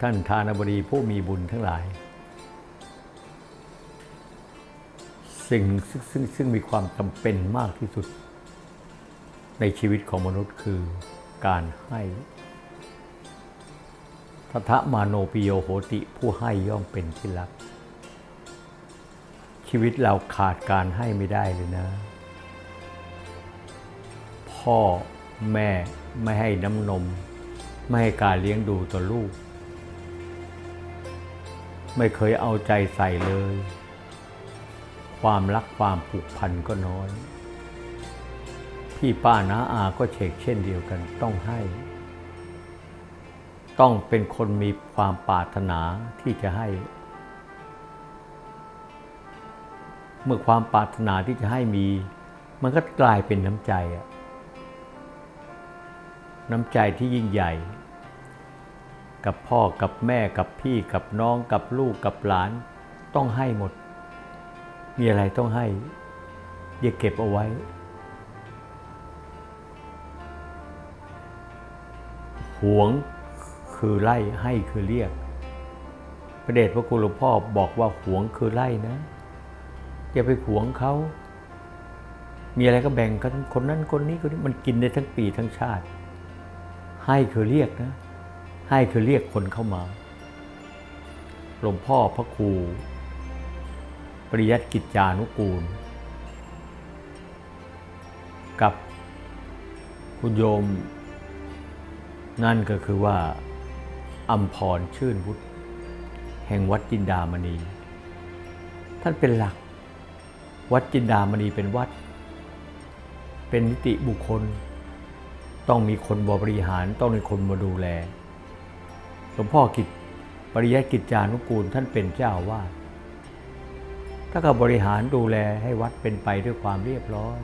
ท่านทานบดีผู้มีบุญทั้งหลาย สิ่งซึ่งซึ่งซึ่งมีความจำเป็นมากที่สุด ในชีวิตของมนุษย์คือการให้ทัทะมาโนปิโยโหติผู้ให้ย่อมเป็นที่รัก ชีวิตเราขาดการให้ไม่ได้เลยนะ พ่อแม่ไม่ให้น้ำนม ไม่ให้การเลี้ยงดูต่อลูก ไม่เคยเอาใจใส่เลย ความรักความผูกพันก็น้อย พี่ป้าน้าอาก็เชกเช่นเดียวกันต้องให้ ต้องเป็นคนมีความปรารถนาที่จะให้ เมื่อความปรารถนาที่จะให้มี มันก็กลายเป็นน้ำใจอะน้ำใจที่ยิ่งใหญ่ กับพ่อกับแม่กับพี่กับน้องกับลูกกับหลาน ต้องให้หมด มีอะไรต้องให้ อย่าเก็บเอาไว้ หวงคือไล่ให้คือเรียก พระเดชพระคุณหลวงพ่อบอกว่าหวงคือไล่นะ อย่าไปหวงเขามีอะไรก็แบ่งกันคนนั้นคนนี้คนนี้มันกินได้ทั้งปีทั้งชาติ ให้คือเรียกนะ ให้คือเรียกคนเข้ามา หลวงพ่อพระครู ปริยัติกิจจานุกูล กับคุณโยม นั่นก็คือว่าอัมพรชื่นวุฒิแห่งวัดจินดามณี ท่านเป็นหลัก วัดจินดามณีเป็นวัด เป็นนิติบุคคล ต้องมีคนบริหารต้องมีคนมาดูแล ลวงพ่อกิจปริยัติกิจจานุกูลท่านเป็นเจ้าวาดถ้าก็บริหารดูแลให้วัดเป็นไปด้วยความเรียบร้อย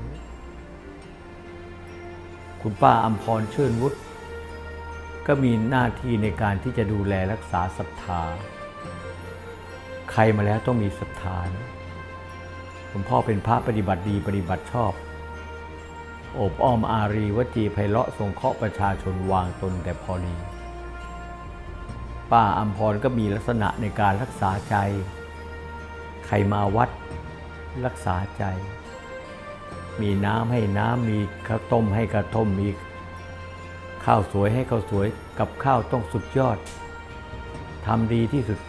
คุณป้าอัมพรชื่นวุฒิก็มีหน้าที่ในการที่จะดูแลรักษาศรัทธา ใครมาแล้วต้องมีศรัทธานะหลวงพ่อเป็นพระปฏิบัติดีปฏิบัติชอบ โอบอ้อมอารีวจีไพเราะทรงเคราะห์ประชาชนวางตนแต่พอดี ป้าอัมพรก็มีลักษณะในการรักษาใจ ใครมาวัดรักษาใจ มีน้ำให้น้ำมีข้าวต้มให้ข้าวต้มมีข้าวสวยให้ข้าวสวยกับข้าวต้องสุดยอดทำดีที่สุด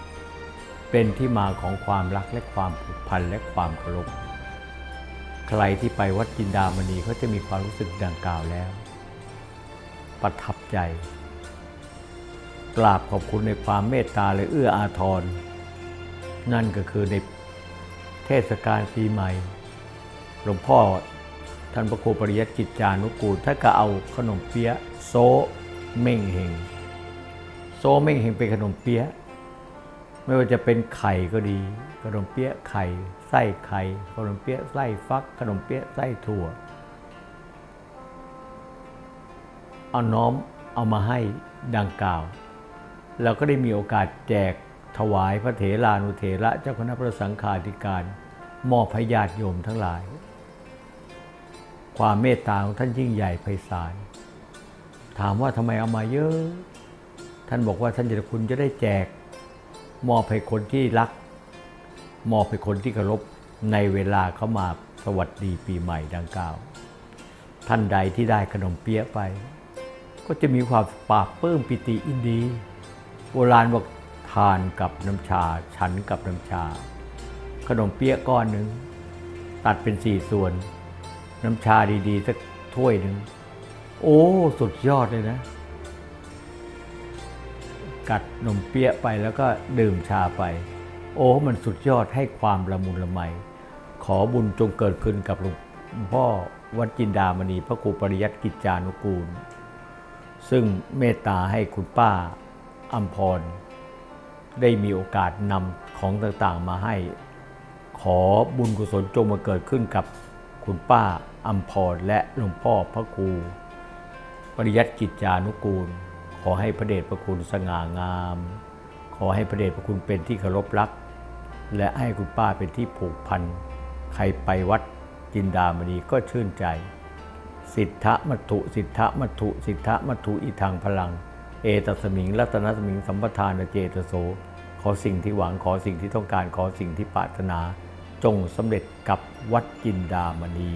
เป็นที่มาของความรักและความผูกพันและความเคารพใครที่ไปวัดจินดามณีเขาจะมีความรู้สึกดังกล่าวแล้ว ประทับใจ กราบขอบคุณในความเมตตาและเอื้ออาทร นั่นก็คือในเทศกาลปีใหม่ หลวงพ่อท่านพระครูปริยัติกิจจานุกูลท่านก็เอาขนมเปี๊ยะโซเม่งเฮงโซเม่งเฮงเป็นขนมเปี๊ยะไม่ว่าจะเป็นไข่ก็ดี ขนมเปี๊ยะไข่ไส้ไข่ขนมเปี๊ยะไส้ฟัก ขนมเปี๊ยะไส้ถั่ว เอาน้อมเอามาให้ดังกล่าว เราก็ได้มีโอกาสแจกถวายพระเถรานุเถระเจ้าคณะพระสังฆาธิการ มอบให้ญาติโยมทั้งหลาย ความเมตตาของท่านยิ่งใหญ่ไพศาล ถามว่าทำไมเอามาเยอะ ท่านบอกว่าท่านจะคุณจะได้แจก มอบให้คนที่รัก มอบให้คนที่เคารพในเวลาเขามาสวัสดีปีใหม่ดังกล่าว ท่านใดที่ได้ขนมเปี๊ยะไป ก็จะมีความปราบปลื้มปิติอินดี โบราณบอกทานกับน้ำชา ฉันกับน้ำชา ขนมเปี๊ยะก้อนหนึ่งตัดเป็นสี่ส่วน น้ำชาดีๆสักถ้วยหนึ่งโอ้ สุดยอดเลยนะ กัดนมเปี๊ยะไปแล้วก็ดื่มชาไป โอ้ มันสุดยอดให้ความละมุนละไม ขอบุญจงเกิดขึ้นกับหลวงพ่อวัดจินดามณีพระครูปริยัติกิจจานุกูล ซึ่งเมตตาให้คุณป้า อัมพร ได้มีโอกาสนำของต่างๆมาให้ ขอบุญกุศลจงมาเกิดขึ้นกับคุณป้าอัมพรและหลวงพ่อพระครูปริยัติกิจจานุกูล ขอให้พระเดชพระคุณสง่างาม ขอให้พระเดชพระคุณเป็นที่เคารพรัก และให้คุณป้าเป็นที่ผูกพัน ใครไปวัดจินดามณีก็ชื่นใจ สิทธะมัตุสิทธะมัตุสิทธะมัตุอีทางพลัง เอตสมิงรัตนสมิงสัมปทานเจตโส ขอสิ่งที่หวังขอสิ่งที่ต้องการขอสิ่งที่ปรารถนา จงสำเร็จกับวัดจินดามณี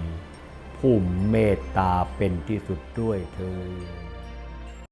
ผู้เมตตาเป็นที่สุดด้วยเธอ